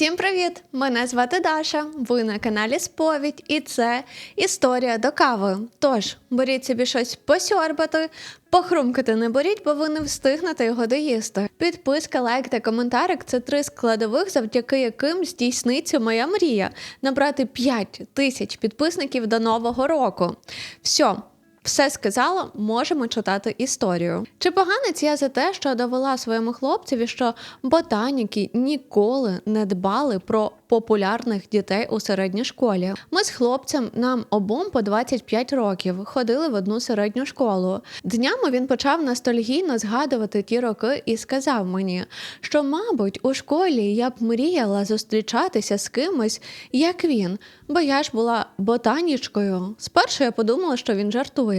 Всім привіт! Мене звати Даша. Ви на каналі Сповідь, і це історія до кави. Тож беріть собі щось посьорбати, похрумкати не беріть, бо ви не встигнете його доїсти. Підписка, лайк та коментарик це три складових, завдяки яким здійсниться моя мрія набрати 5 тисяч підписників до нового року. Все. Все сказала, можемо читати історію. Чи поганець я за те, що довела своєму хлопцеві, що ботаніки ніколи не дбали про популярних дітей у середній школі? Ми з хлопцем нам обом по 25 років ходили в одну середню школу. Днями він почав ностальгійно згадувати ті роки і сказав мені, що, мабуть, у школі я б мріяла зустрічатися з кимось, як він, бо я ж була ботанічкою. Спершу я подумала, що він жартує,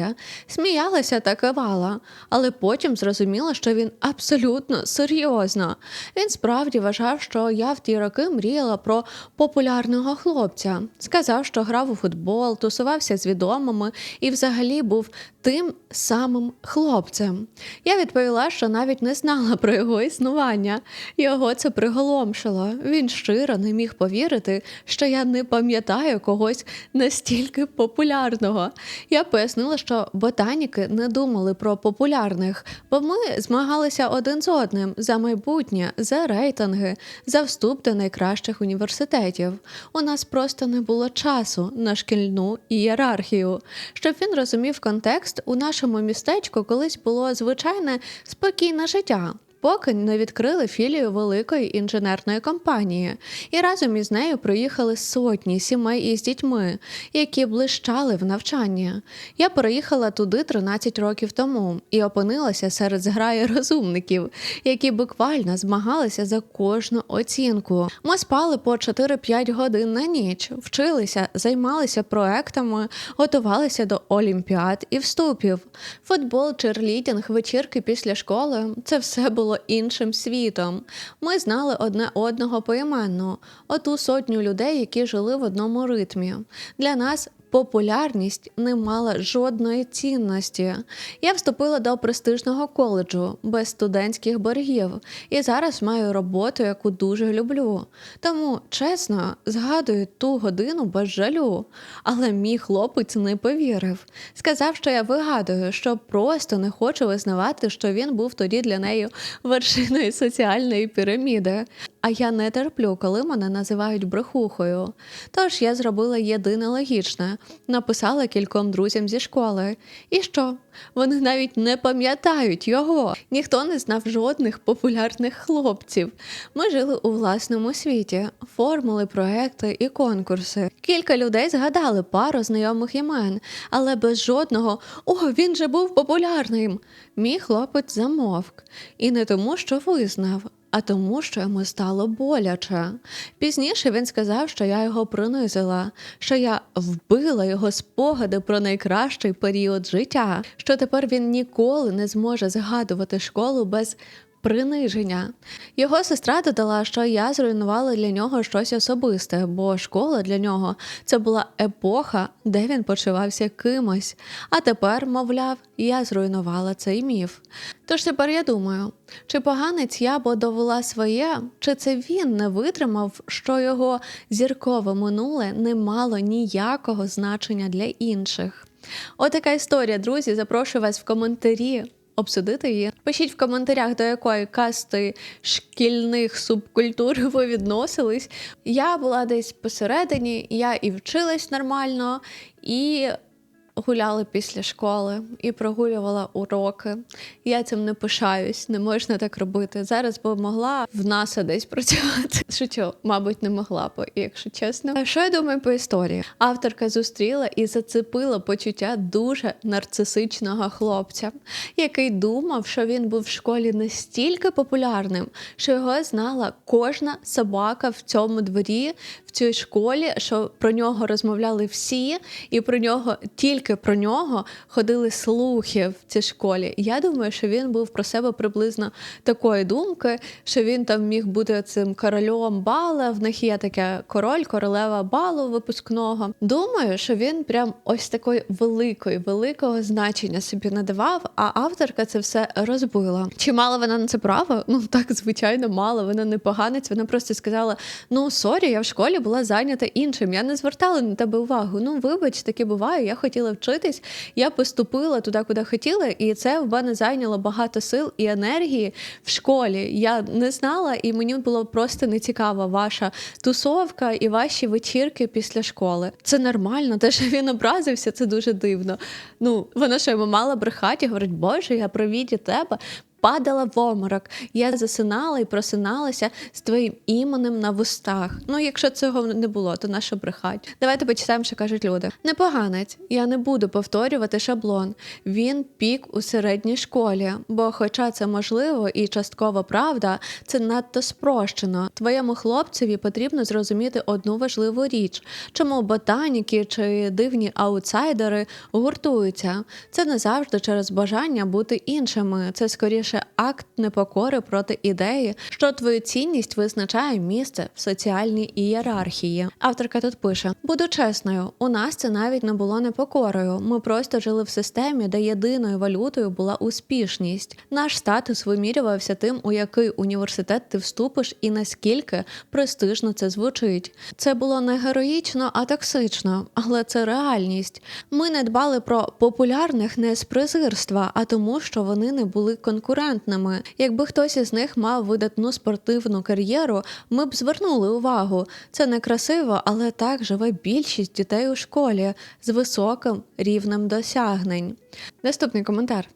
сміялася та кивала, але потім зрозуміла, що він абсолютно серйозно. Він справді вважав, що я в ті роки мріяла про популярного хлопця. Сказав, що грав у футбол, тусувався з відомими і взагалі був тим самим хлопцем. Я відповіла, що навіть не знала про його існування. Його це приголомшило. Він щиро не міг повірити, що я не пам'ятаю когось настільки популярного. Я пояснила, що ботаніки не думали про популярних, бо ми змагалися один з одним за майбутнє, за рейтинги, за вступ до найкращих університетів. У нас просто не було часу на шкільну ієрархію. Щоб він розумів контекст, у нашому містечку колись було звичайне спокійне життя. Поки не відкрили філію великої інженерної компанії, і разом із нею приїхали сотні сімей із дітьми, які блищали в навчанні. Я переїхала туди 13 років тому і опинилася серед зграї розумників, які буквально змагалися за кожну оцінку. Ми спали по 4-5 годин на ніч, вчилися, займалися проектами, готувалися до олімпіад і вступів. Футбол, черлідінг, вечірки після школи це все було іншим світом. Ми знали одне одного поіменно, оту сотню людей, які жили в одному ритмі. Для нас популярність не мала жодної цінності. Я вступила до престижного коледжу без студентських боргів і зараз маю роботу, яку дуже люблю. Тому, чесно, згадую ту годину без жалю. Але мій хлопець не повірив. Сказав, що я вигадую, що просто не хочу визнавати, що він був тоді для неї вершиною соціальної піраміди. А я не терплю, коли мене називають брехухою. Тож я зробила єдине логічне написала кільком друзям зі школи. І що? Вони навіть не пам'ятають його. Ніхто не знав жодних популярних хлопців. Ми жили у власному світі, формули, проекти і конкурси. Кілька людей згадали пару знайомих імен, але без жодного О, він же був популярним. Мій хлопець замовк. І не тому, що визнав а тому, що йому стало боляче. Пізніше він сказав, що я його принизила, що я вбила його спогади про найкращий період життя, що тепер він ніколи не зможе згадувати школу без приниження. Його сестра додала, що я зруйнувала для нього щось особисте, бо школа для нього це була епоха, де він почувався кимось. А тепер, мовляв, я зруйнувала цей міф. Тож тепер я думаю, чи поганець я бо довела своє, чи це він не витримав, що його зіркове минуле не мало ніякого значення для інших. Отака історія, друзі. Запрошую вас в коментарі обсудити її. Пишіть в коментарях, до якої касти шкільних субкультур ви відносились. Я була десь посередині, я і вчилась нормально, і гуляли після школи і прогулювала уроки. Я цим не пишаюсь, не можна так робити. Зараз би могла в НАСА десь працювати. Шучу, мабуть, не могла б, якщо чесно. А Що я думаю по історії? Авторка зустріла і зацепила почуття дуже нарцисичного хлопця, який думав, що він був в школі настільки популярним, що його знала кожна собака в цьому дворі, в цій школі, що про нього розмовляли всі, і про нього тільки скільки про нього ходили слухи в цій школі. Я думаю, що він був про себе приблизно такої думки, що він там міг бути цим королем бала. В них є таке король, королева балу випускного. Думаю, що він прям ось такої великої, великого значення собі надавав, а авторка це все розбила. Чи мала вона на це право? Ну так, звичайно, мало. Вона не поганець. Вона просто сказала: ну сорі, я в школі була зайнята іншим. Я не звертала на тебе увагу. Ну, вибач, таке буває. Я хотіла вчитись, я поступила туди, куди хотіла, і це в мене зайняло багато сил і енергії в школі. Я не знала, і мені було просто не цікава ваша тусовка і ваші вечірки після школи. Це нормально, те, що він образився, це дуже дивно. Ну, вона що йому мала брехати, говорить, Боже, я провіді тебе. Падала в оморок. Я засинала і просиналася з твоїм іменем на вустах. Ну, якщо цього не було, то на що брехать? Давайте почитаємо, що кажуть люди. Непоганець, я не буду повторювати шаблон. Він пік у середній школі, бо, хоча це можливо і часткова правда, це надто спрощено. Твоєму хлопцеві потрібно зрозуміти одну важливу річ, чому ботаніки чи дивні аутсайдери гуртуються. Це не завжди через бажання бути іншими. Це скоріше акт непокори проти ідеї, що твою цінність визначає місце в соціальній ієрархії. Авторка тут пише: буду чесною, у нас це навіть не було непокорою. Ми просто жили в системі, де єдиною валютою була успішність. Наш статус вимірювався тим, у який університет ти вступиш і наскільки престижно це звучить. Це було не героїчно, а токсично, але це реальність. Ми не дбали про популярних не з презирства, а тому, що вони не були конкурентними. Якби хтось із них мав видатну спортивну кар'єру, ми б звернули увагу. Це не красиво, але так живе більшість дітей у школі з високим рівнем досягнень. Наступний коментар.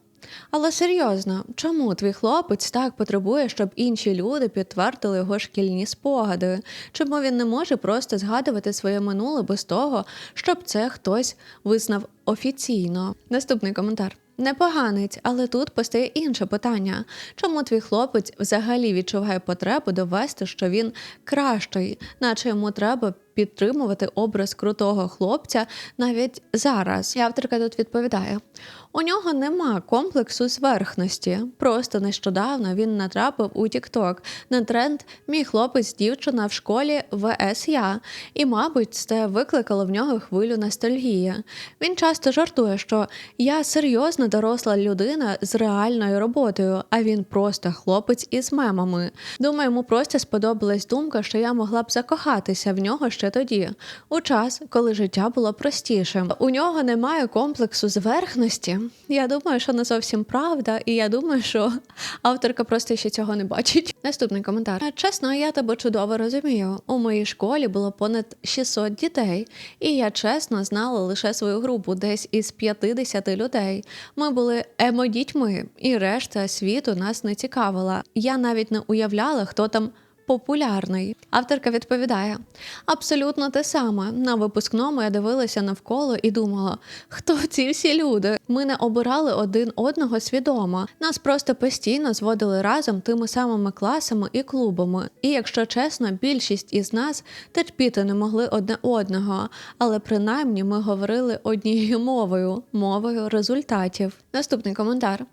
Але серйозно, чому твій хлопець так потребує, щоб інші люди підтвердили його шкільні спогади? Чому він не може просто згадувати своє минуле без того, щоб це хтось визнав офіційно? Наступний коментар. Непоганець, але тут постає інше питання: чому твій хлопець взагалі відчуває потребу довести, що він кращий, наче йому треба підтримувати образ крутого хлопця навіть зараз? І авторка тут відповідає: у нього нема комплексу зверхності. Просто нещодавно він натрапив у TikTok на тренд Мій хлопець, дівчина в школі ВС Я, і, мабуть, це викликало в нього хвилю ностальгії. Він часто жартує, що я серйозно доросла людина з реальною роботою, а він просто хлопець із мемами. Думаю, йому просто сподобалась думка, що я могла б закохатися в нього ще тоді, у час, коли життя було простішим. У нього немає комплексу зверхності. Я думаю, що не зовсім правда, і я думаю, що авторка просто ще цього не бачить. Наступний коментар. Чесно, я тебе чудово розумію. У моїй школі було понад 600 дітей, і я чесно знала лише свою групу, десь із 50 людей. Ми були емо-дітьми, і решта світу нас не цікавила. Я навіть не уявляла, хто там. Популярний авторка відповідає абсолютно те саме. На випускному я дивилася навколо і думала, хто ці всі люди. Ми не обирали один одного свідомо. Нас просто постійно зводили разом тими самими класами і клубами. І якщо чесно, більшість із нас терпіти не могли одне одного, але принаймні ми говорили однією мовою мовою результатів. Наступний коментар.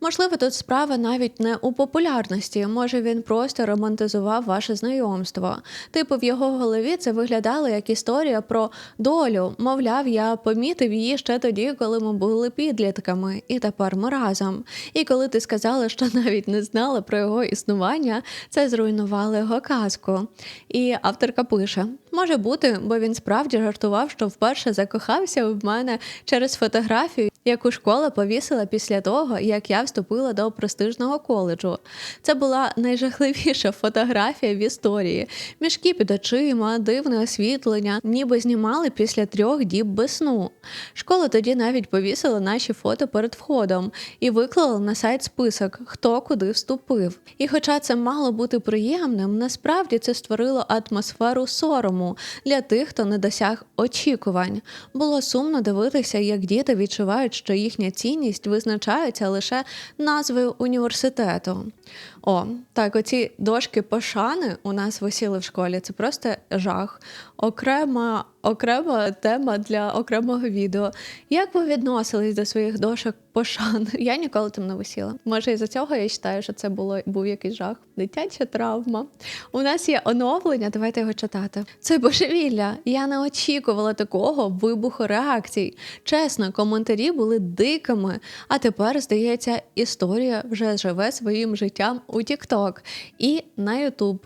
Можливо, тут справа навіть не у популярності. Може він просто романтизував ваше знайомство. Типу, в його голові це виглядало як історія про долю. Мовляв, я помітив її ще тоді, коли ми були підлітками, і тепер ми разом. І коли ти сказала, що навіть не знала про його існування, це зруйнувало його казку. І авторка пише: може бути, бо він справді жартував, що вперше закохався в мене через фотографію, яку школа повісила після того, як я вступила до престижного коледжу. Це була найжахливіша фотографія в історії. Мішки під очима, дивне освітлення, ніби знімали після трьох діб без сну. Школа тоді навіть повісила наші фото перед входом і виклала на сайт список, хто куди вступив. І хоча це мало бути приємним, насправді це створило атмосферу сорому для тих, хто не досяг очікувань. Було сумно дивитися, як діти відчувають, що їхня цінність визначається лише назвою університету. О, так, оці дошки пошани у нас висіли в школі. Це просто жах. Окрема, окрема тема для окремого відео. Як ви відносились до своїх дошок пошани? Я ніколи там не висіла. Може, із-за цього я вважаю, що це було був якийсь жах. Дитяча травма. У нас є оновлення. Давайте його читати. Це божевілля. Я не очікувала такого вибуху реакцій. Чесно, коментарі були дикими. А тепер, здається, історія вже живе своїм життям у TikTok і на YouTube.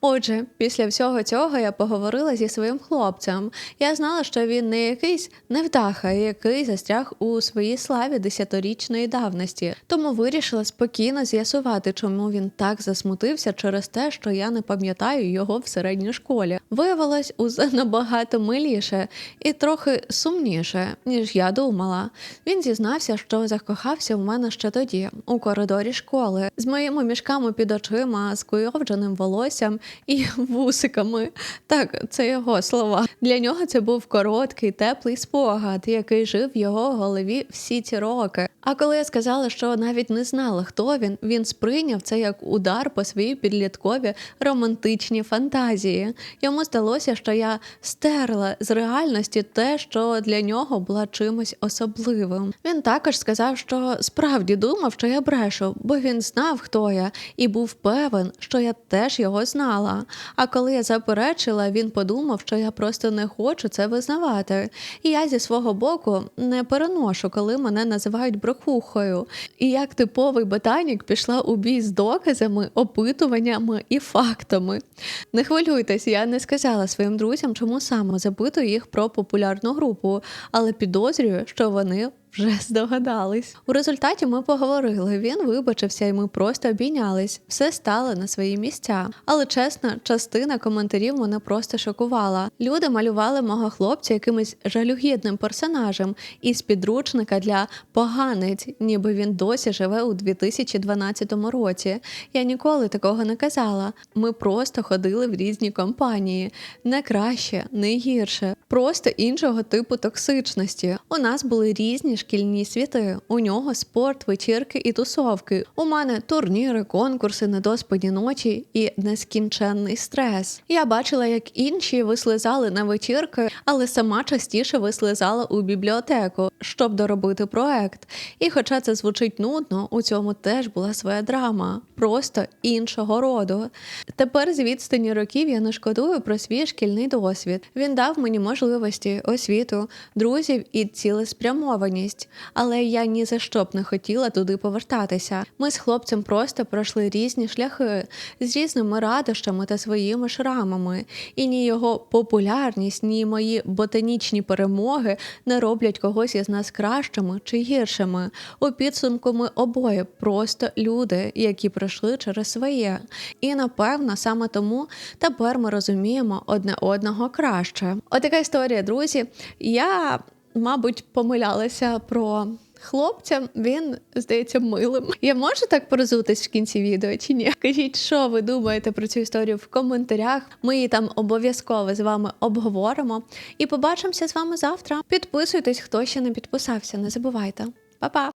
Отже, після всього цього я поговорила зі своїм хлопцем. Я знала, що він не якийсь невдаха, який застряг у своїй славі десятирічної давності. Тому вирішила спокійно з'ясувати, чому він так засмутився через те, що я не пам'ятаю його в середній школі. Виявилось усе набагато миліше і трохи сумніше, ніж я думала. Він зізнався, що закохався в мене ще тоді, у коридорі школи, з моїми мішками під очима, з куйовдженим волоссям і вусиками. Так, це його слова. Для нього це був короткий, теплий спогад, який жив в його голові всі ці роки. А коли я сказала, що навіть не знала, хто він, він сприйняв це як удар по своїй підліткові романтичні фантазії. Йому здалося, що я стерла з реальності те, що для нього була чимось особливим. Він також сказав, що справді думав, що я брешу, бо він знав, хто я, і був певен, що я теж його знала. А коли я заперечила, він подумав, що я просто не хочу це визнавати. І я зі свого боку не переношу, коли мене називають брехухою. І як типовий ботанік пішла у бій з доказами, опитуваннями і фактами. Не хвилюйтесь, я не сказала своїм друзям, чому саме запитую їх про популярну групу, але підозрюю, що вони вже здогадались. У результаті ми поговорили. Він вибачився, і ми просто обійнялись. Все стало на свої місця. Але чесно, частина коментарів мене просто шокувала. Люди малювали мого хлопця якимось жалюгідним персонажем із підручника для поганець, ніби він досі живе у 2012 році. Я ніколи такого не казала. Ми просто ходили в різні компанії, не краще, не гірше, просто іншого типу токсичності. У нас були різні шкільні світи. У нього спорт, вечірки і тусовки. У мене турніри, конкурси, недоспані ночі і нескінченний стрес. Я бачила, як інші вислизали на вечірки, але сама частіше вислизала у бібліотеку, щоб доробити проект. І хоча це звучить нудно, у цьому теж була своя драма, просто іншого роду. Тепер з відстані років я не шкодую про свій шкільний досвід. Він дав мені можливості, освіту, друзів і цілеспрямованість, але я ні за що б не хотіла туди повертатися. Ми з хлопцем просто пройшли різні шляхи з різними радощами та своїми шрамами, і ні його популярність, ні мої ботанічні перемоги не роблять когось із нас кращими чи гіршими. У підсумку ми обоє просто люди, які пройшли через своє. І напевно саме тому тепер ми розуміємо одне одного краще. Отака історія, друзі. Я, мабуть, помилялася про. Хлопця він здається милим. Я можу так порозутись в кінці відео чи ні? Кажіть, що ви думаєте про цю історію в коментарях. Ми її там обов'язково з вами обговоримо. І побачимося з вами завтра. Підписуйтесь, хто ще не підписався. Не забувайте. Па-па!